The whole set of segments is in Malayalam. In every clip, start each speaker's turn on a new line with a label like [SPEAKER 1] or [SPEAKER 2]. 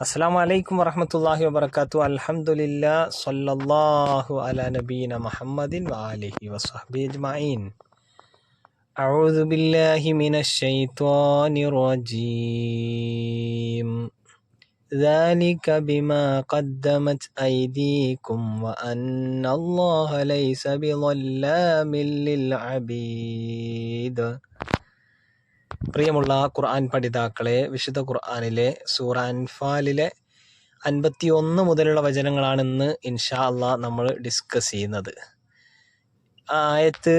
[SPEAKER 1] السلام عليكم ورحمة الله وبركاته. الحمد لله صلى الله على نبينا محمد وآله وصحبه أجمعين. أعوذ بالله من الشيطان الرجيم. ذلك بما قدمت أيديكم وأن الله ليس بظلام للعبيد. പ്രിയമുള്ള ഖുർആൻ പഠിതാക്കളെ വിശുദ്ധ ഖുർആനിലെ സൂറാൻഫാലിലെ അൻപത്തി ഒന്ന് മുതലുള്ള വചനങ്ങളാണ് ഇന്ന് ഇൻഷാ അള്ളാ നമ്മൾ ഡിസ്കസ് ചെയ്യുന്നത്. ആയത്ത്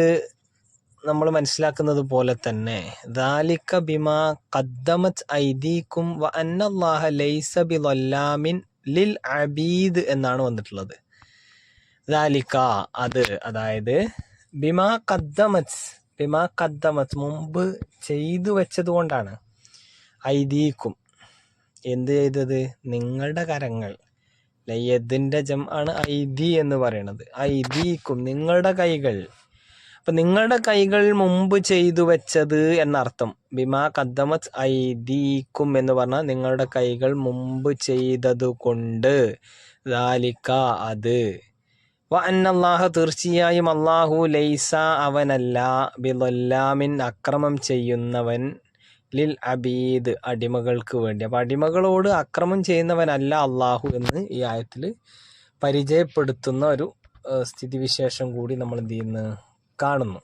[SPEAKER 1] നമ്മൾ മനസ്സിലാക്കുന്നത് പോലെ തന്നെ ദാലിക്ക ബിമ കദ്ദമത് ഐദീക്കും വ അന്നല്ലാഹ ലൈസ ബിലൊല്ലാമിൻ ലിൽ അബീദ് എന്നാണ് വന്നിട്ടുള്ളത്. ദാലിക്ക അത് അതായത് ബിമ കദ്ദമത് ബിമ കദ്ദമത്ത് മുമ്പ് ചെയ്തു വെച്ചത് കൊണ്ടാണ് ഐദീക്കും എന്ത് ചെയ്തത്? നിങ്ങളുടെ കരങ്ങൾ. ലയ്യദിന്റെ ജം ആണ് ഐദി എന്ന് പറയുന്നത് ഐദീക്കും നിങ്ങളുടെ കൈകൾ. അപ്പം നിങ്ങളുടെ കൈകൾ മുമ്പ് ചെയ്തു വെച്ചത് എന്നർത്ഥം. ബിമാ കദ്ദമത് ഐദീക്കും എന്ന് പറഞ്ഞാൽ നിങ്ങളുടെ കൈകൾ മുമ്പ് ചെയ്തത് കൊണ്ട് അത്. വ തീർച്ചയായും അള്ളാഹു ലൈസ അവനല്ല ബിലൊല്ലാമിൻ അക്രമം ചെയ്യുന്നവൻ ലിൽ അബീദ് അടിമകൾക്ക് വേണ്ടി. അപ്പം അടിമകളോട് അക്രമം ചെയ്യുന്നവനല്ല അള്ളാഹു എന്ന് ഈ ആയത്തിൽ പരിചയപ്പെടുത്തുന്ന ഒരു സ്ഥിതിവിശേഷം കൂടി നമ്മൾ എന്ത് ചെയ്യുന്നു? കാണുന്നു.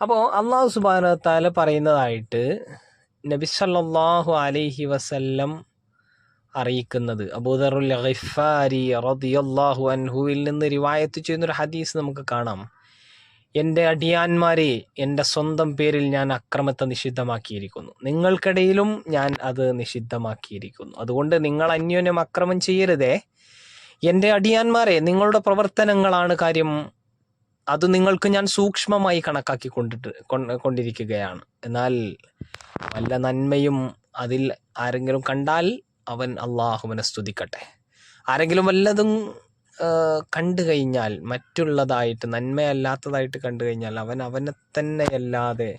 [SPEAKER 1] അപ്പോൾ അള്ളാഹു സുബാനത്താല പറയുന്നതായിട്ട് നബി സല്ലല്ലാഹു അലൈഹി വസല്ലം അറിയിക്കുന്നത്. അബൂദറുൽ റളിയല്ലാഹു അൻഹുവിൽ നിന്ന് റിവായത്ത് ചെയ്യുന്നൊരു ഹദീസ് നമുക്ക് കാണാം. എന്റെ അടിയാന്മാരെ എന്റെ സ്വന്തം പേരിൽ ഞാൻ അക്രമത്തെ നിഷിദ്ധമാക്കിയിരിക്കുന്നു. നിങ്ങൾക്കിടയിലും ഞാൻ അത് നിഷിദ്ധമാക്കിയിരിക്കുന്നു. അതുകൊണ്ട് നിങ്ങൾ അന്യോന്യം അക്രമം ചെയ്യരുതേ. എന്റെ അടിയാന്മാരെ നിങ്ങളുടെ പ്രവർത്തനങ്ങളാണ് കാര്യം. അത് നിങ്ങൾക്ക് ഞാൻ സൂക്ഷ്മമായി കണക്കാക്കി കൊണ്ടിട്ട് കൊണ്ടിരിക്കുകയാണ്. എന്നാൽ വല്ല നന്മയും അതിൽ ആരെങ്കിലും കണ്ടാൽ അവൻ അള്ളാഹുവിനെ സ്തുതിക്കട്ടെ. ആരെങ്കിലും വല്ലതും കണ്ടു കഴിഞ്ഞാൽ മറ്റുള്ളതായിട്ട് നന്മയല്ലാത്തതായിട്ട് കണ്ടു കഴിഞ്ഞാൽ അവൻ അവനെ തന്നെയല്ലാതെ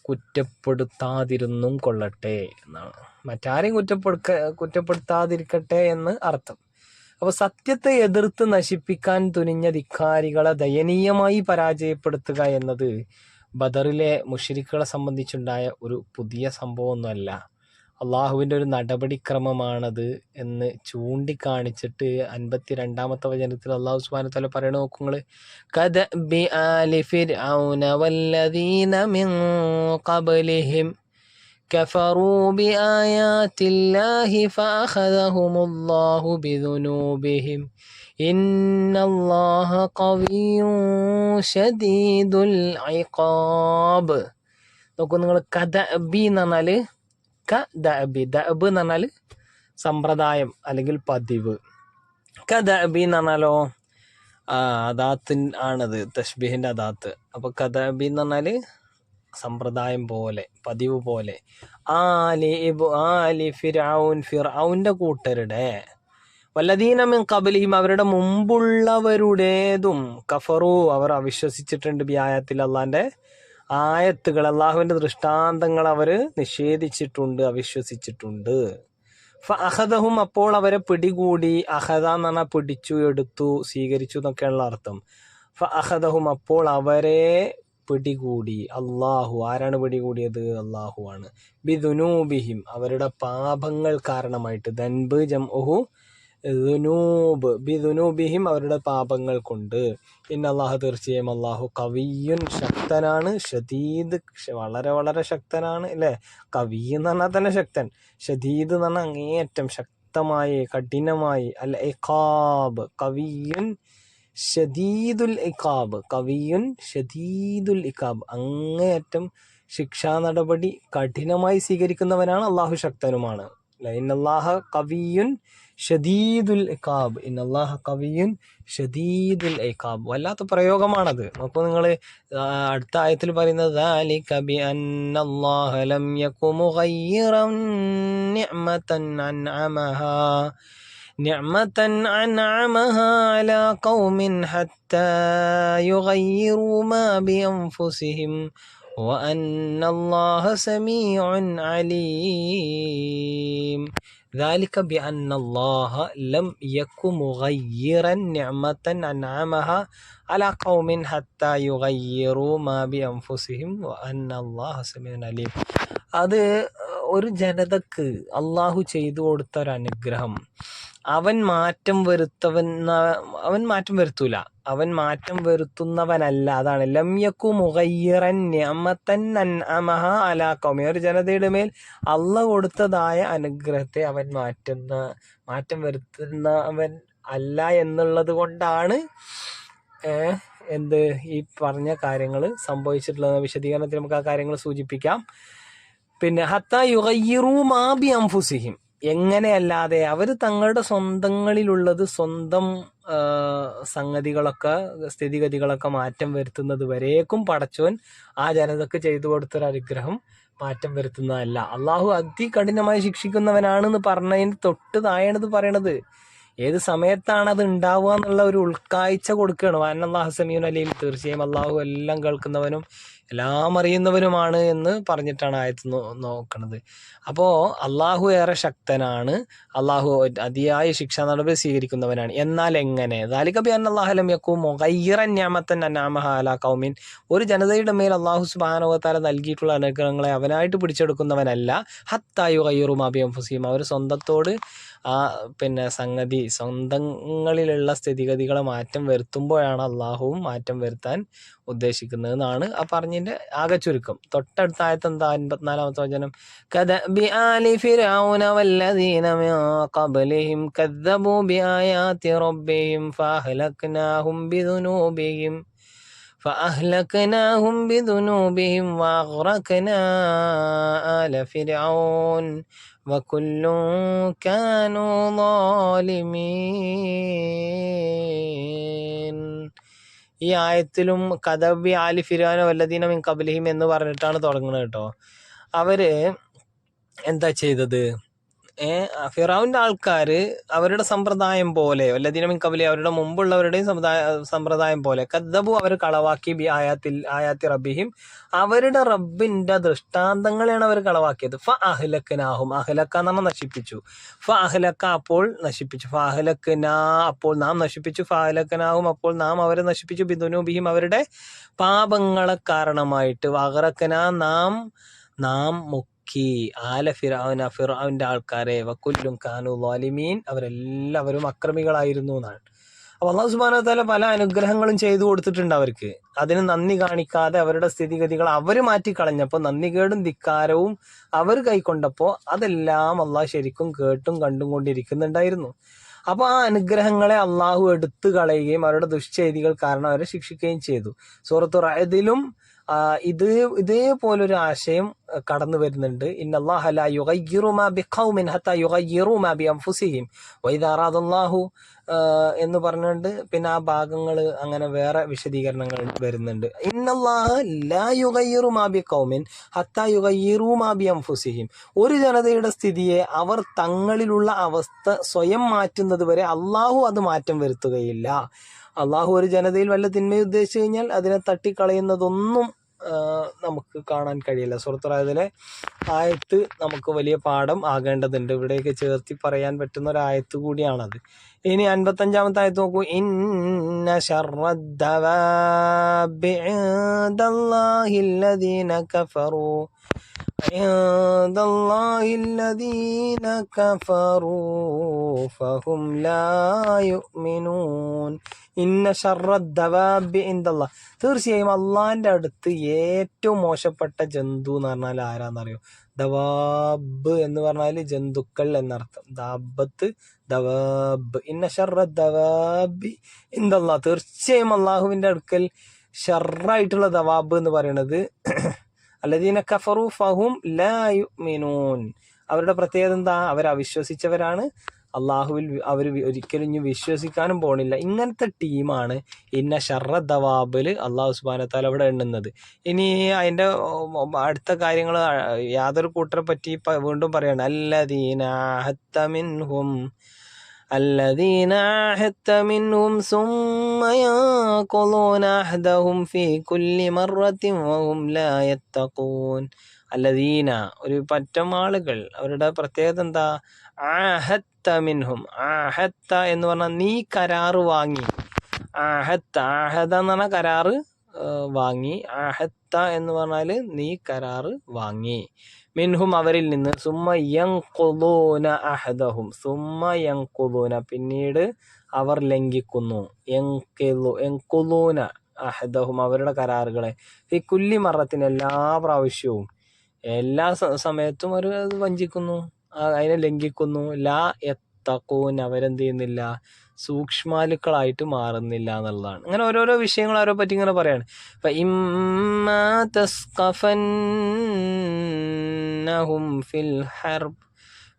[SPEAKER 1] കുറ്റപ്പെടുത്താതിരുന്നും കൊള്ളട്ടെ എന്നാണ്. മറ്റാരെയും കുറ്റപ്പെടുക്ക കുറ്റപ്പെടുത്താതിരിക്കട്ടെ എന്ന് അർത്ഥം. അപ്പോൾ സത്യത്തെ എതിർത്ത് നശിപ്പിക്കാൻ തുനിഞ്ഞ ധിക്കാരികളെ ദയനീയമായി പരാജയപ്പെടുത്തുക എന്നത് ബദറിലെ മുഷിരിക്കുകളെ സംബന്ധിച്ചുണ്ടായ ഒരു പുതിയ സംഭവമൊന്നുമല്ല. അള്ളാഹുവിൻ്റെ ഒരു നടപടിക്രമമാണത് എന്ന് ചൂണ്ടിക്കാണിച്ചിട്ട് അൻപത്തി രണ്ടാമത്തെ വചനത്തിൽ അള്ളാഹു സുബാന തല പറയണ നോക്കുങ്ങൾ കഥ ബി ആലി ഫിർഔന വല്ലദീന മിൻ ഖബലിഹിം كفروا بآيات الله فأخذهم الله بذنوبهم إن الله قوي شديد العقاب നോക്കൂ നിങ്ങൾ കഥ ബി എന്ന് പറഞ്ഞാൽ ക ദബി ദബ് എന്ന് പറഞ്ഞാൽ സമ്പ്രദായം അല്ലെങ്കിൽ പതിവ്. ക ദബി എന്ന് പറഞ്ഞാലോ അദാത്തിൻ ആണത് തഷ്ബീഹിന്റെ അദാത്ത്. അപ്പോൾ കദബി എന്ന് പറഞ്ഞാൽ സമ്പ്രദായം പോലെ പതിവ് പോലെ. ആലി ഇബു ആലി ഫിറൌൻ ഫിറൌന്റെ കൂട്ടരുടെ വല്ലദീനമിൻ കബലിയും അവരുടെ മുമ്പുള്ളവരുടേതും കഫറു അവർ അവിശ്വസിച്ചിട്ടുണ്ട് ബി ആയത്തിൽ അള്ളാന്റെ ആയത്തുകൾ അള്ളാഹുവിന്റെ ദൃഷ്ടാന്തങ്ങൾ അവർ നിഷേധിച്ചിട്ടുണ്ട് അവിശ്വസിച്ചിട്ടുണ്ട്. അഹദഹും അപ്പോൾ അവരെ പിടികൂടി. അഹദ എന്ന് പറഞ്ഞാൽ പിടിച്ചു എടുത്തു സ്വീകരിച്ചു എന്നൊക്കെയുള്ള അർത്ഥം. ഫ അഹദഹും അപ്പോൾ അവരെ പിടികൂടി. അള്ളാഹു ആരാണ് പിടികൂടിയത്? അള്ളാഹു ആണ്. ബിദുനൂബിഹിം അവരുടെ പാപങ്ങൾ കാരണമായിട്ട്. ദൻബ് ജം ഉഹു ദുനൂബ് ബിദുനൂബിഹിം അവരുടെ പാപങ്ങൾ കൊണ്ട്. ഇന്ന അള്ളാഹു തീർച്ചയായും അള്ളാഹു കവിയുൻ ശക്തനാണ്. ഷദീദ് വളരെ വളരെ ശക്തനാണ് അല്ലേ? കവി എന്ന് പറഞ്ഞാൽ തന്നെ ശക്തൻ. ഷദീദ് എന്ന് പറഞ്ഞാൽ അങ്ങേയറ്റം ശക്തമായി കഠിനമായി അല്ല ഇഖാബ്. കവിയുൻ ഷദീദുൽ ഇഖാബ്. കവിയുൻ ഷദീദുൽ ഇഖാബ്. അങ്ങേയറ്റം ശിക്ഷാ നടപടി കഠിനമായി സ്വീകരിക്കുന്നവനാണ് അള്ളാഹു ശക്തനുമാണ്. ഇന്നല്ലാഹ കവിയുൻ ഷദീദുൽ ഇഖാബ് ഇന്നല്ലാഹ കവിയുൻ ഷദീദുൽ ഇഖാബ് വല്ലാത്ത പ്രയോഗമാണത് നോക്കൂ നിങ്ങൾ അടുത്ത ആയത്തിൽ പറയുന്നത് ذلك بأن الله لم يك مغيرا نعمة أنعمها نعمة أنعمها على قوم حتى يغيروا ما بأنفسهم وأن الله سميع عليم ذلك بأن الله لم يكن مغيرا نعمة أنعمها على قوم حتى يغيروا ما بأنفسهم وأن الله سميع عليم അത് ഒരു ജനതക്ക് അള്ളാഹു ചെയ്തു കൊടുത്ത ഒരു അനുഗ്രഹം അവൻ മാറ്റം വരുത്തവൻ അവൻ മാറ്റം വരുത്തൂല. അവൻ മാറ്റം വരുത്തുന്നവനല്ല. അതാണ്. ലംയക്കു മുഖയ്യറൻ ഞമത്തൻ അമഹ അലാ ഒരു ജനതയുടെ മേൽ അള്ള കൊടുത്തതായ അനുഗ്രഹത്തെ അവൻ മാറ്റുന്ന മാറ്റം വരുത്തുന്നവൻ അല്ല എന്നുള്ളത് കൊണ്ടാണ് എന്ത് ഈ പറഞ്ഞ കാര്യങ്ങൾ സംഭവിച്ചിട്ടുള്ളത് വിശദീകരണത്തിൽ നമുക്ക് ആ കാര്യങ്ങൾ സൂചിപ്പിക്കാം. പിന്നെ ഹത്ത യുഗയ്യറൂ മാബി അംഫുസിഹിം. എങ്ങനെയല്ലാതെ അവർ തങ്ങളുടെ സ്വന്തങ്ങളിലുള്ളത് സ്വന്തം സംഗതികളൊക്കെ സ്ഥിതിഗതികളൊക്കെ മാറ്റം വരുത്തുന്നത് വരേക്കും പടച്ചോൻ ആ ജനതക്ക് ചെയ്തു കൊടുത്തൊരു അനുഗ്രഹം മാറ്റം വരുത്തുന്നതല്ല. അള്ളാഹു അതികഠിനമായി ശിക്ഷിക്കുന്നവനാണെന്ന് പറഞ്ഞതിന് തൊട്ട് താഴെയാണിത് പറയണത്. ഏത് സമയത്താണ് അത് ഉണ്ടാവുക എന്നുള്ള ഒരു ഉൾക്കാഴ്ച കൊടുക്കുകയാണ്. വാനല്ലാഹു സമീൻ അലീം. തീർച്ചയായും അള്ളാഹു എല്ലാം കേൾക്കുന്നവനും എല്ലാം അറിയുന്നവരുമാണ് എന്ന് പറഞ്ഞിട്ടാണ് ആയത്ത് നോക്കുന്നത് അപ്പോൾ അള്ളാഹു ഏറെ ശക്തനാണ്. അള്ളാഹു അതിയായ ശിക്ഷാ നടപടി സ്വീകരിക്കുന്നവനാണ്. എന്നാൽ എങ്ങനെ? ദാലികബി അള്ളാഹലം യക്കൂ മൊഹയ്യറൻ ഞാമത്തൻ അന്നാമഹ അല കൗമിൻ ഒരു ജനതയുടെ മേൽ അള്ളാഹു സുബാനോത്താല നൽകിയിട്ടുള്ള അനുഗ്രഹങ്ങളെ അവനായിട്ട് പിടിച്ചെടുക്കുന്നവനല്ല. ഹത്തായു കയ്യൂറും അബിയം ഫുസീം അവർ സ്വന്തത്തോട് ആ പിന്നെ സംഗതി സ്വന്തങ്ങളിലുള്ള സ്ഥിതിഗതികളെ മാറ്റം വരുത്തുമ്പോഴാണ് അള്ളാഹുവും മാറ്റം വരുത്താൻ ഉദ്ദേശിക്കുന്നത് എന്നാണ് ആ പറഞ്ഞതിന്റെ ആകെ ചുരുക്കം തൊട്ടടുത്ത ആയത്ത് എന്താ അൻപത്തിനാലാമത്തെ വചനം كدأب آل فرعون والذين من قبلهم كذبوا بآيات ربهم فأهلكناهم بذنوبهم فأهلكناهم بذنوبهم وأغرقنا آل فرعون وكل كانوا ظالمين ഈ ആയത്തിലും കഥബി ആലി ഫിരാനോ വല്ലദീന മിൻ കബലിഹിം എന്ന് പറഞ്ഞിട്ടാണ് തുടങ്ങുന്നത് കേട്ടോ. അവർ എന്താ ചെയ്തത്? ഏ ആൾക്കാർ അവരുടെ സമ്പ്രദായം പോലെ വല്ലദീനമിൻ കബലി അവരുടെ മുമ്പുള്ളവരുടെയും സമുദായ സമ്പ്രദായം പോലെ കദ്ദബു അവർ കളവാക്കി ബി ആയാത്തിൽ ആയാത്തി റബ്ബിഹിം അവരുടെ റബ്ബിന്റെ ദൃഷ്ടാന്തങ്ങളെയാണ് അവർ കളവാക്കിയത്. ഫ അഹ്ലക്കനാഹും അഹ്ലക്ക പറഞ്ഞാൽ നശിപ്പിച്ചു. ഫ അഹ്ലക്ക അപ്പോൾ നശിപ്പിച്ചു. ഫ അഹ്ലക്കനാ അപ്പോൾ നാം നശിപ്പിച്ചു. ഫ അഹ്ലക്കനാഹും അപ്പോൾ നാം അവരെ നശിപ്പിച്ചു. ബിദുനൂബിഹിം അവരുടെ പാപങ്ങളെ കാരണമായിട്ട് വഹറക്കന നാം നാം മുക്കി ആല ഫിറാവുന ഫിറാവിന്റെ ആൾക്കാരെ വക്കുല്ലും കാനു വാലിമീൻ അവരെല്ലാവരും അക്രമികളായിരുന്നു എന്നാണ്. അപ്പോൾ അള്ളാഹു സുബാന താല പല അനുഗ്രഹങ്ങളും ചെയ്തു കൊടുത്തിട്ടുണ്ട് അവർക്ക്. അതിന് നന്ദി കാണിക്കാതെ അവരുടെ സ്ഥിതിഗതികൾ അവർ മാറ്റിക്കളഞ്ഞപ്പോൾ നന്ദികേടും ധിക്കാരവും അവർ കൈക്കൊണ്ടപ്പോൾ അതെല്ലാം അള്ളാഹ് ശരിക്കും കേട്ടും കണ്ടും കൊണ്ടിരിക്കുന്നുണ്ടായിരുന്നു. അപ്പോൾ ആ അനുഗ്രഹങ്ങളെ അള്ളാഹു എടുത്തു കളയുകയും അവരുടെ ദുഷ്ചെയ്തികൾ കാരണം അവരെ ശിക്ഷിക്കുകയും ചെയ്തു. സൂറത്തു ആ, ഇത് ഇതേപോലൊരു ആശയം കടന്നു വരുന്നുണ്ട്. ഇന്നല്ലാഹ എന്ന് പറഞ്ഞുകൊണ്ട് പിന്നെ ആ ഭാഗങ്ങൾ അങ്ങനെ വേറെ വിശദീകരണങ്ങൾ വരുന്നുണ്ട്. ഇന്നല്ലാഹ ലാ യുഗയ്യിറു മാ ബിഖൗമിൻ ഹത്താ യുഗയ്യിറു മാ ബിഅൻഫുസിഹിം ഒരു ജനതയുടെ സ്ഥിതിയെ അവർ തങ്ങളിലുള്ള അവസ്ഥ സ്വയം മാറ്റുന്നത് വരെ അള്ളാഹു അത് മാറ്റം വരുത്തുകയില്ല. അള്ളാഹു ഒരു ജനതയിൽ വല്ല തിന്മ ഉദ്ദേശിച്ചു കഴിഞ്ഞാൽ അതിനെ തട്ടിക്കളയുന്നതൊന്നും നമുക്ക് കാണാൻ കഴിയില്ല. സുഹൃത്തുറായതിലെ ആയത്ത് നമുക്ക് വലിയ പാഠം ആകേണ്ടതുണ്ട്. ഇവിടെയൊക്കെ ചേർത്തി പറയാൻ പറ്റുന്ന ഒരു ആയത്ത് കൂടിയാണത്. ഇനി അൻപത്തഞ്ചാമത്തെ ആയത്ത് നോക്കൂ. ഇന്ന ശർവദ്ദവാബിഅദല്ലാഹില്ലദീന കഫറു. അയദല്ലാഹില്ലദീന കഫറു. ഫഹും ലാ യുഅ്മിനൂൻ. ഇന്ന ശർവദ്ദവാബി ഇൻദല്ലാ. തീർച്ചയായും അള്ളാഹിന്റെ അടുത്ത് ഏറ്റവും മോശപ്പെട്ട ജന്തു എന്ന് പറഞ്ഞാൽ ആരാന്നറിയോ? ദവാബ് എന്ന് പറഞ്ഞാൽ ജന്തുക്കൾ എന്നർത്ഥം. ദാബത്ത് ദവാബ്. ഇന്ന ഷർറ ദവാബി എന്തല്ലാ തീർച്ചയായും അള്ളാഹുവിന്റെ അടുക്കൽ ഷർറായിട്ടുള്ള ദവാബ് എന്ന് പറയുന്നത് അല്ലദീന കഫറു ഫഹും ലാ യുമിനൂൻ അവരുടെ പ്രത്യേകത എന്താ? അവർ അവിശ്വസിച്ചവരാണ് അള്ളാഹുവിൽ അവർ ഒരിക്കലും ഇനി വിശ്വസിക്കാനും പോണില്ല ഇങ്ങനത്തെ ടീമാണ് ഇന്ന ഷർറ ദവാബില് അള്ളാഹു സുബാനത്താൽ അവിടെ എണ്ണുന്നത് ഇനി അതിന്റെ ഉം, അടുത്ത കാര്യങ്ങൾ യാതൊരു കൂട്ടരെ പറ്റി പ- വീണ്ടും പറയാണ് അല്ലദീന ഹത്തമിൻഹും الذين عاهدت منهم ثم ينقضون عهدهم في كل مرة وهم لا يتقون അല്ലദീന ഒരു പറ്റം ആളുകൾ അവരുടെ പ്രത്യേകത എന്താ? ആഹത്ത മിൻഹും ആഹത്ത എന്ന് പറഞ്ഞാൽ നീ കരാറ് വാങ്ങി. ആഹത്ത ആഹത എന്ന് പറഞ്ഞാൽ കരാറ് വാങ്ങി. ആഹത്ത എന്ന് പറഞ്ഞാൽ നീ കരാറ് വാങ്ങി. മിൻഹും അവരിൽ നിന്ന് സുമ്മ യങ്കുലൂന അഹദഹും സുമ്മ യങ്കുലൂന പിന്നീട് അവർ ലംഘിക്കുന്നു. യങ്കിലു യങ്കുലൂന അഹദഹും അവരുടെ കരാറുകളെ. ഈ കുല്ലി മറത്തിന് എല്ലാ പ്രാവശ്യവും എല്ലാ സ- സമയത്തും അവർ അത് വഞ്ചിക്കുന്നു ആ, അതിനെ ലംഘിക്കുന്നു ലാ എത്തക്കൂൻ അവരെന്ത് ചെയ്യുന്നില്ല സൂക്ഷ്മാലുക്കളായിട്ട് മാറുന്നില്ല എന്നുള്ളതാണ് അങ്ങനെ ഓരോരോ വിഷയങ്ങൾ അവരെ പറ്റി ഇങ്ങനെ പറയാണ് ഇപ്പൊ ഇമ്മാ തസ്ഖഫന്നഹും ഫിൽ ഹർബ്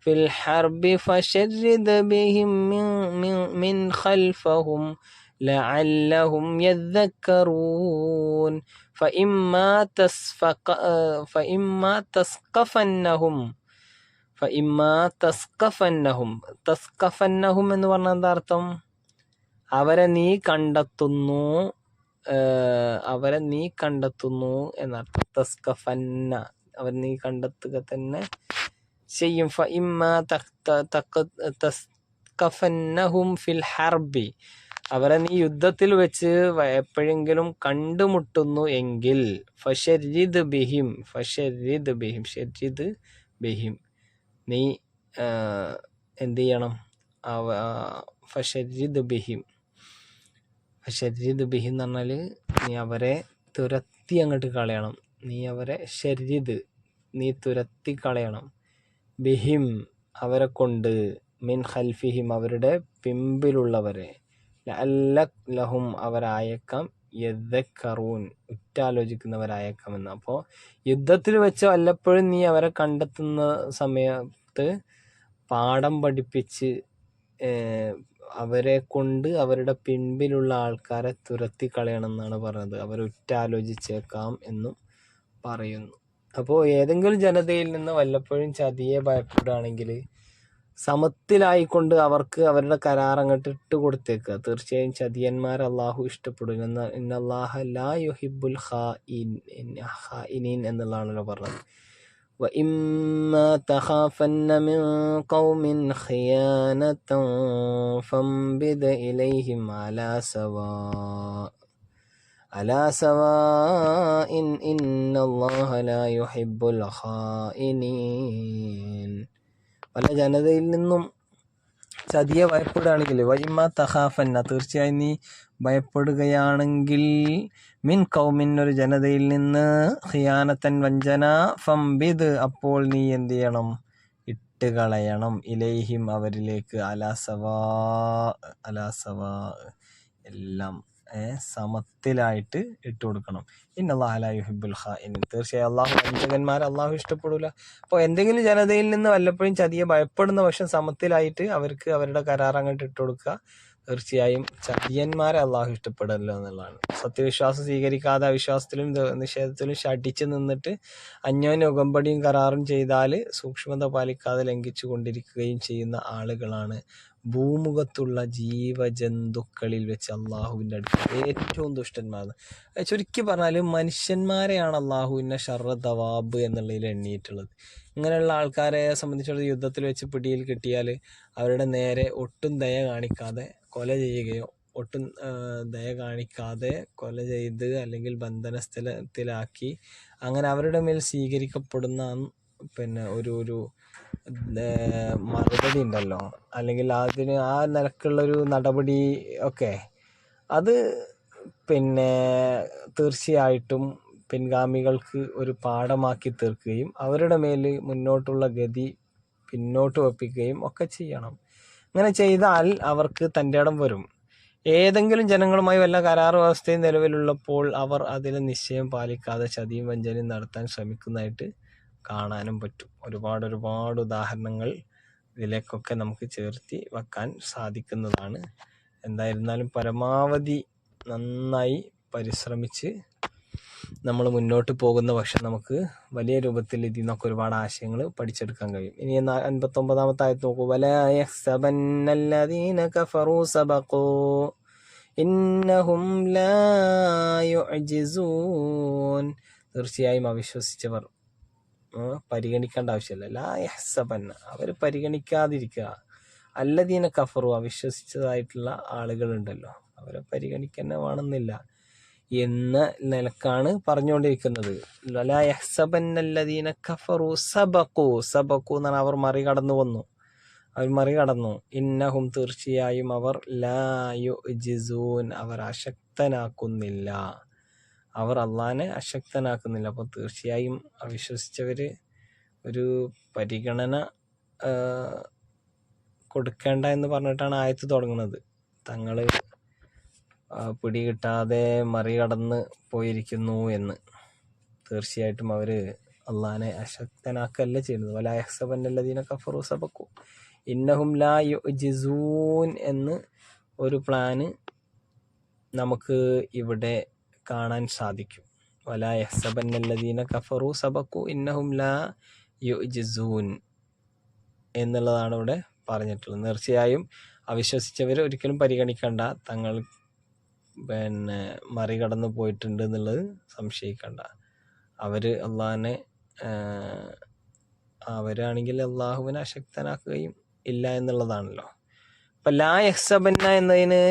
[SPEAKER 1] في الحرب فشرد بهم من, من, من خلفهم لعلهم يذكرون فإما تسفق فإما تسقفنهم فإما تسقفنهم തസ്കഫന്നഹും എന്ന് പറഞ്ഞാൽ എന്താ അർത്ഥം അവരെ നീ കണ്ടെത്തുന്നു ഏഹ് അവരെ നീ കണ്ടെത്തുന്നു എന്നർത്ഥം തസ്കഫന്ന അവർ നീ കണ്ടെത്തുക തന്നെ ചെയ്യും ഫഇമ്മ തഖ്ത- തഖ- തസ്കഫന്നഹും ഫിൽ ഹർബി അവരെ നീ യുദ്ധത്തിൽ വെച്ച് എപ്പോഴെങ്കിലും കണ്ടുമുട്ടുന്നു എങ്കിൽ ഫഷരിദ് ബിഹിം ഫഷരിദ് ബിഹിം ഷരിദ് ബിഹിം. നീ എന്ത് ചെയ്യണം? അവ ഫഷരിദ് ബിഹിം. ഫഷരിദ് ബിഹിം എന്ന് പറഞ്ഞാൽ നീ അവരെ തുരത്തി അങ്ങോട്ട് കളയണം. നീ അവരെ ഷരിദ് നീ തുരത്തി കളയണം. ബിഹിം അവരെ കൊണ്ട് മിൻ ഹൽഫിഹിം അവരുടെ പിമ്പിലുള്ളവരെ. ലഹും അവരായേക്കാം. യദ്ദക്കറൂൻ ഉറ്റാലോചിക്കുന്നവരായേക്കാം എന്ന് അപ്പോൾ യുദ്ധത്തിൽ വെച്ച് വല്ലപ്പോഴും നീ അവരെ കണ്ടെത്തുന്ന സമയത്ത് പാഠം പഠിപ്പിച്ച് അവരെ കൊണ്ട് അവരുടെ പിൻപിലുള്ള ആൾക്കാരെ തുരത്തി കളയണം എന്നാണ് പറഞ്ഞത്. അവർ ഉറ്റാലോചിച്ചേക്കാം എന്നും പറയുന്നു. അപ്പോൾ ഏതെങ്കിലും ജനതയിൽ നിന്ന് വല്ലപ്പോഴും ചതിയെ ഭയപ്പെടുകയാണെങ്കിൽ സമത്തിലായിക്കൊണ്ട് അവർക്ക് അവരുടെ കരാർ അങ്ങോട്ട് ഇട്ട് കൊടുത്തേക്കുക തീർച്ചയായും ചതിയന്മാർ അള്ളാഹു ഇഷ്ടപ്പെടും എന്ന ഇന്നല്ലാഹ ലാ യുഹിബുൽ ഖാഇനീൻ എന്നുള്ളതാണല്ലോ പറഞ്ഞത് وإما تخافن من قوم خيانة فانبذ إليهم على سواء على سواء إن الله لا يحب الخائنين പല ജനതയിൽ നിന്നും ചതിയെ ഭയപ്പെടുകയാണെങ്കിൽ വൈമ തഹാഫന്ന തീർച്ചയായും നീ ഭയപ്പെടുകയാണെങ്കിൽ മിൻ കൗമിൻ ഒരു ജനതയിൽ നിന്ന് ഹിയാനത്തൻ വഞ്ചന ഫംബിദ് അപ്പോൾ നീ എന്ത് ചെയ്യണം? ഇട്ട് കളയണം. ഇലേഹിം അവരിലേക്ക് അലാസവാ അലാസവാ എല്ലാം. സമത്തിലായിട്ട് ഇട്ട് കൊടുക്കണം. ഇന്നല്ലാഹുബുൽ ഖാഇൻ തീർച്ചയായും അള്ളാഹു വഞ്ചകന്മാർ അള്ളാഹു ഇഷ്ടപ്പെടൂല. അപ്പോൾ എന്തെങ്കിലും ജനതയിൽ നിന്ന് വല്ലപ്പോഴും ചതിയെ ഭയപ്പെടുന്ന പക്ഷം സമത്തിലായിട്ട് അവർക്ക് അവരുടെ കരാർ അങ്ങോട്ട് ഇട്ട് കൊടുക്കുക. തീർച്ചയായും ചതിയന്മാരെ അള്ളാഹു ഇഷ്ടപ്പെടില്ല എന്നുള്ളതാണ്. സത്യവിശ്വാസം സ്വീകരിക്കാതെ അവിശ്വാസത്തിലും നിഷേധത്തിലും ഷടിച്ച് നിന്നിട്ട് അന്യോന്യ ഉകമ്പടിയും കരാറും ചെയ്താൽ സൂക്ഷ്മത പാലിക്കാതെ ലംഘിച്ചു കൊണ്ടിരിക്കുകയും ചെയ്യുന്ന ആളുകളാണ് ഭൂമുഖത്തുള്ള ജീവജന്തുക്കളിൽ വെച്ച് അള്ളാഹുവിന്റെ അടുത്ത് ഏറ്റവും ദുഷ്ടന്മാർ ചുരുക്കി പറഞ്ഞാൽ മനുഷ്യന്മാരെയാണ് അള്ളാഹുവിന്റെ ഷർറ ദവാബ് എന്നുള്ളതിൽ എണ്ണിയിട്ടുള്ളത്. ഇങ്ങനെയുള്ള ആൾക്കാരെ സംബന്ധിച്ചുള്ള യുദ്ധത്തിൽ വെച്ച് പിടിയിൽ കിട്ടിയാൽ അവരുടെ നേരെ ഒട്ടും ദയ കാണിക്കാതെ കൊല ചെയ്യുകയോ ഒട്ടും ദയ കാണിക്കാതെ കൊല ചെയ്ത് അല്ലെങ്കിൽ ബന്ധനസ്ഥലത്തിലാക്കി അങ്ങനെ അവരുടെ മേൽ സ്വീകരിക്കപ്പെടുന്ന പിന്നെ ഒരു ഒരു മറുപടി ഉണ്ടല്ലോ. അല്ലെങ്കിൽ അതിന് ആ നിലക്കുള്ളൊരു നടപടി ഒക്കെ. അത് പിന്നെ തീർച്ചയായിട്ടും പിൻഗാമികൾക്ക് ഒരു പാഠമാക്കി തീർക്കുകയും അവരുടെ മേൽ മുന്നോട്ടുള്ള ഗതി പിന്നോട്ട് വെപ്പിക്കുകയും ഒക്കെ ചെയ്യണം. അങ്ങനെ ചെയ്താൽ അവർക്ക് തന്റെ ഇടം വരും. ഏതെങ്കിലും ജനങ്ങളുമായി വല്ല കരാർ വ്യവസ്ഥയും നിലവിലുള്ളപ്പോൾ അവർ അതിന് നിശ്ചയം പാലിക്കാതെ ചതിയും വഞ്ചനയും നടത്താൻ ശ്രമിക്കുന്നതായിട്ട് കാണാനും പറ്റും. ഒരുപാട് ഒരുപാട് ഉദാഹരണങ്ങൾ ഇതിലേക്കൊക്കെ നമുക്ക് ചേർത്തി വെക്കാൻ സാധിക്കുന്നതാണ്. എന്തായിരുന്നാലും പരമാവധി നന്നായി പരിശ്രമിച്ച് നമ്മൾ മുന്നോട്ട് പോകുന്ന പക്ഷം നമുക്ക് വലിയ രൂപത്തിൽ ഇതിൽ നിന്നൊക്കെ ഒരുപാട് ആശയങ്ങൾ പഠിച്ചെടുക്കാൻ കഴിയും. ഇനി അൻപത്തൊമ്പതാമത്തെ ആയത്ത് നോക്കൂ. ഇന്നഹും ലാ തീർച്ചയായും അവിശ്വസിച്ചവർ പരിഗണിക്കേണ്ട ആവശ്യമില്ല. ലാ യഹ്സബന്ന. അവർ പരിഗണിക്കാതിരിക്കുക. അല്ലദീന കഫറു അവിശ്വസിച്ചതായിട്ടുള്ള ആളുകളുണ്ടല്ലോ. അവരെ പരിഗണിക്കുന്ന വേണമെന്നില്ല എന്ന നിലക്കാണ് പറഞ്ഞുകൊണ്ടിരിക്കുന്നത്. ലാ കഫറു സബഖു. സബഖു എന്നാണ് അവർ മറികടന്നു വന്നു. അവർ മറികടന്നു. ഇന്നഹും തീർച്ചയായും അവർ ലായു ജിസൂൻ അവർ അശക്തനാക്കുന്നില്ല. അവർ അള്ളാനെ അശക്തനാക്കുന്നില്ല. അപ്പോൾ തീർച്ചയായും അവിശ്വസിച്ചവര് ഒരു പരിഗണന കൊടുക്കേണ്ട എന്ന് പറഞ്ഞിട്ടാണ് ആയത്ത് തുടങ്ങുന്നത്. തങ്ങൾ ആ, പിടികിട്ടാതെ മറികടന്ന് പോയിരിക്കുന്നു എന്ന്. തീർച്ചയായിട്ടും അവർ അള്ളാനെ അശക്തനാക്കല്ല ചെയ്യുന്നത്. വല യഹ്സബന്നല്ലദീന കഫറു സബക്കു ഇന്നഹും ലാ ജിസൂൻ എന്ന് ഒരു പ്ലാന് നമുക്ക് ഇവിടെ കാണാൻ സാധിക്കും. വല യഹ്സബന്നല്ലദീന കഫറു സബക്കു ഇന്നഹും ലാ യുജിസൂൻ എന്നുള്ളതാണ് ഇവിടെ പറഞ്ഞിട്ടുള്ളത്. തീർച്ചയായും അവിശ്വസിച്ചവർ ഒരിക്കലും പരിഗണിക്കണ്ട. തങ്ങൾ പിന്നെ മറികടന്ന് പോയിട്ടുണ്ട് എന്നുള്ളത് സംശയിക്കണ്ട. അവർ അള്ളാഹിനെ അവരാണെങ്കിൽ അള്ളാഹുവിനെ അശക്തനാക്കുകയും ഇല്ല എന്നുള്ളതാണല്ലോ. അപ്പം ലാ യഹ്സബന്ന എന്നതിന്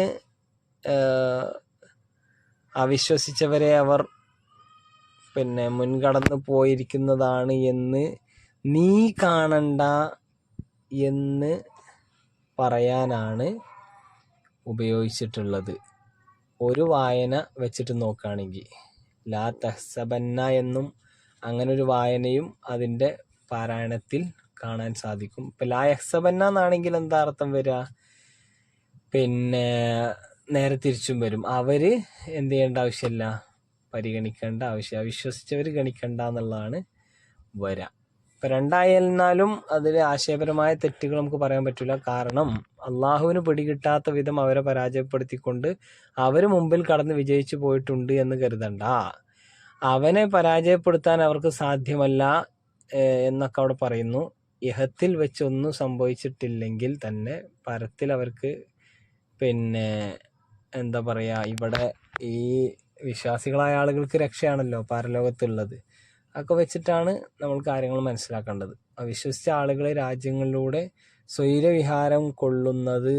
[SPEAKER 1] അവിശ്വസിച്ചവരെ അവർ പിന്നെ മുൻകടന്നു പോയിരിക്കുന്നതാണ് എന്ന് നീ കാണണ്ട എന്ന് പറയാനാണ് ഉപയോഗിച്ചിട്ടുള്ളത്. ഒരു വായന വെച്ചിട്ട് നോക്കുകയാണെങ്കിൽ ലാ തഹ്സബന്ന എന്നും അങ്ങനെ ഒരു വായനയും അതിന്റെ പാരായണത്തിൽ കാണാൻ സാധിക്കും. ഇപ്പം ലാ യഹ്സബന്ന എന്നാണെങ്കിൽ എന്താ അർത്ഥം വരിക പിന്നെ നേരെ തിരിച്ചും വരും. അവർ എന്ത് ചെയ്യേണ്ട ആവശ്യമില്ല. പരിഗണിക്കേണ്ട ആവശ്യം. അവിശ്വസിച്ചവർ ഗണിക്കണ്ട എന്നുള്ളതാണ് വര. ഇപ്പം രണ്ടായിരുന്നാലും അതിൽ ആശയപരമായ തെറ്റുകൾ നമുക്ക് പറയാൻ പറ്റില്ല കാരണം അള്ളാഹുവിന് പിടികിട്ടാത്ത വിധം അവരെ പരാജയപ്പെടുത്തിക്കൊണ്ട് അവർ മുമ്പിൽ കടന്ന് വിജയിച്ചു പോയിട്ടുണ്ട് എന്ന് കരുതണ്ട. അവനെ പരാജയപ്പെടുത്താൻ അവർക്ക് സാധ്യമല്ല എന്നൊക്കെ അവിടെ പറയുന്നു. ഇഹത്തിൽ വെച്ചൊന്നും സംഭവിച്ചിട്ടില്ലെങ്കിൽ തന്നെ പരത്തിൽ അവർക്ക് പിന്നെ എന്താ പറയുക ഇവിടെ ഈ വിശ്വാസികളായ ആളുകൾക്ക് രക്ഷയാണല്ലോ പരലോകത്തുള്ളത്. ഒക്കെ വെച്ചിട്ടാണ് നമ്മൾ കാര്യങ്ങൾ മനസ്സിലാക്കേണ്ടത്. അവിശ്വസിച്ച ആളുകളെ രാജ്യങ്ങളിലൂടെ സ്വൈരവിഹാരം കൊള്ളുന്നത്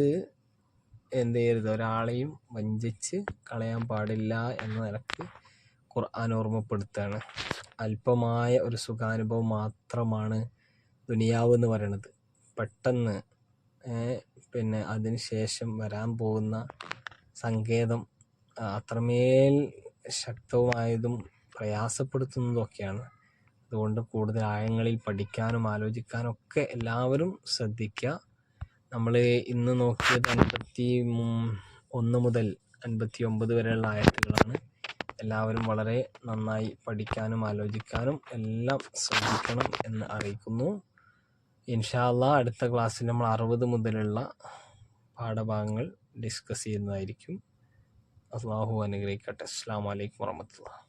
[SPEAKER 1] എന്ത് ചെയ്യരുത്? ഒരാളെയും വഞ്ചിച്ച് കളയാൻ പാടില്ല എന്ന നിലയ്ക്ക് ഖുർആൻ ഓർമ്മപ്പെടുത്തുകയാണ്. അല്പമായ ഒരു സുഖാനുഭവം മാത്രമാണ് ദുനിയാവ് എന്ന് പറയുന്നത് പെട്ടെന്ന് പിന്നെ അതിന് ശേഷം വരാൻ പോകുന്ന സങ്കേതം അത്രമേൽ ശക്തവുമായതും പ്രയാസപ്പെടുത്തുന്നതൊക്കെയാണ് അതുകൊണ്ട് കൂടുതൽ ആഴങ്ങളിൽ പഠിക്കാനും ആലോചിക്കാനും ഒക്കെ എല്ലാവരും ശ്രദ്ധിക്കുക. നമ്മൾ ഇന്ന് നോക്കിയത് അൻപത്തി ഒന്ന് മുതൽ അൻപത്തി ഒമ്പത് വരെയുള്ള ആയത്തുകളാണ്. എല്ലാവരും വളരെ നന്നായി പഠിക്കാനും ആലോചിക്കാനും എല്ലാം ശ്രദ്ധിക്കണം എന്ന് അറിയിക്കുന്നു. ഇൻഷാല്ല അടുത്ത ക്ലാസ്സിൽ നമ്മൾ അറുപത് മുതലുള്ള പാഠഭാഗങ്ങൾ ഡിസ്കസ് ചെയ്യുന്നതായിരിക്കും. അള്ളാഹു അനുഗ്രഹിക്കട്ടെ. അസ്സാം വലൈക്കും വാഹമത്തുള്ള